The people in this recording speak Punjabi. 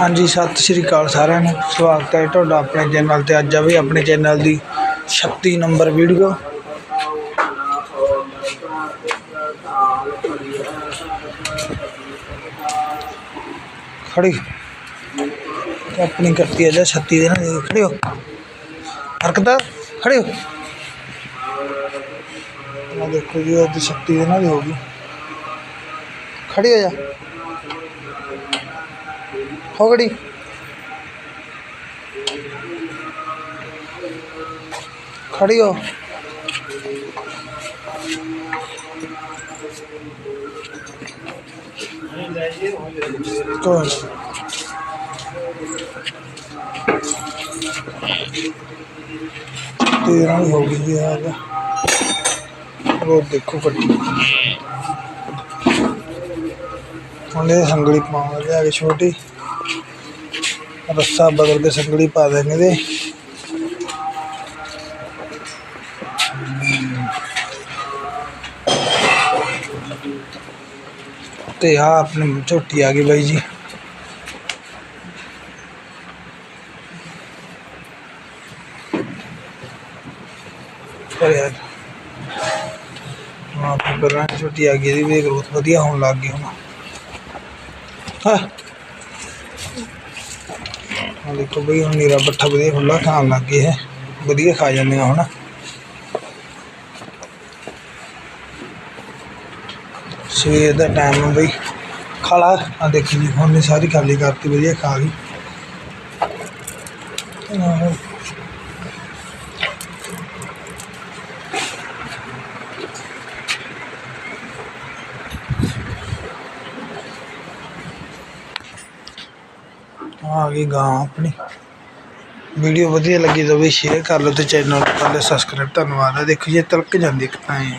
ਹਾਂਜੀ, ਸਤਿ ਸ਼੍ਰੀ ਅਕਾਲ ਸਾਰਿਆਂ ਨੂੰ। ਸਵਾਗਤ ਹੈ ਤੁਹਾਡਾ ਆਪਣੇ ਚੈਨਲ ਤੇ। ਅੱਜ ਆ ਵੀ ਆਪਣੇ ਚੈਨਲ ਦੀ 36 ਨੰਬਰ ਵੀਡੀਓ। ਖੜੀ। ਆਪਣੀ ਕਰਤੀ ਆ ਜਾ 36 ਦੇ ਨਾਲ। ਖੜੇ ਹੋ। ਹਰਕਤ ਖੜੇ ਹੋ। ਦੇਖੋ ਜੀ, ਅੱਜ 36 ਦੇ ਨਾਲ ਹੋ ਗਈ। ਖੜੀ ਹੋ ਜਾ। ਹੋ ਗੜੀ ਖੜੀ ਹੋ। ਕੋਈ ਤੇਰਾਂ ਹੋ ਗਈ ਯਾਰ। ਆ ਉਹ ਦੇਖੋ ਕੱਟੀ ਹੁਣ ਇਹ ਸੰਗਲੀ ਪਾਉਣ ਆ ਕੇ ਛੋਟੀ। ਰੱਸਾ ਬਦਲ ਕੇ ਸੰਗਲੀ ਪਾ ਦੇंगे ਦੇ ਤੇ ਆ ਆਪਣੀ ਝੋਟੀ ਆ ਗਈ ਬਾਈ ਜੀ ਪਰ ਯਾਰ ਹਾਂ ਪਹਿਲਾਂ ਝੋਟੀ ਆ ਗਈ ਦੀ ਵੀ ਗਰੋਥ ਵਧੀਆ ਹੋਣ ਲੱਗ ਗਈ ਹੁਣ ਹਾਂ ਹਾਂ, ਦੇਖੋ ਬਈ, ਹੁਣ ਨੀਰਾ ਪੱਠਾ ਵਧੀਆ ਖੁੱਲਾ ਖਾਣ ਲੱਗ ਗਏ ਹੈ। ਵਧੀਆ ਖਾ ਜਾਂਦੇ ਜਾਂਦੀਆਂ ਹੁਣ। ਸਵੇਰ ਦਾ ਟਾਈਮ ਹੈ ਬਈ। ਖਾਲਾ ਆ ਦੇਖੀ ਜੀ, ਹੁਣ ਸਾਰੀ ਖਾਲੀ ਕਰਤੀ, ਵਧੀਆ ਖਾ ਗਈ। ਆ ਗਈ ਗਾਂ ਆਪਣੀ। ਵੀਡੀਓ ਵਧੀਆ ਲੱਗੀ ਤਾਂ ਵੀ ਸ਼ੇਅਰ ਕਰ ਲਓ ਤੇ ਚੈਨਲ ਨੂੰ ਕਰ ਲਓ ਸਬਸਕ੍ਰਾਈਬ ਧੰਨਵਾਦ ਹੈ ਦੇਖੋ ਜੀ ਇਹ ਤਿਲਕ ਜਾਂਦੀ ਇੱਕ ਤਾਂ ਇਹ।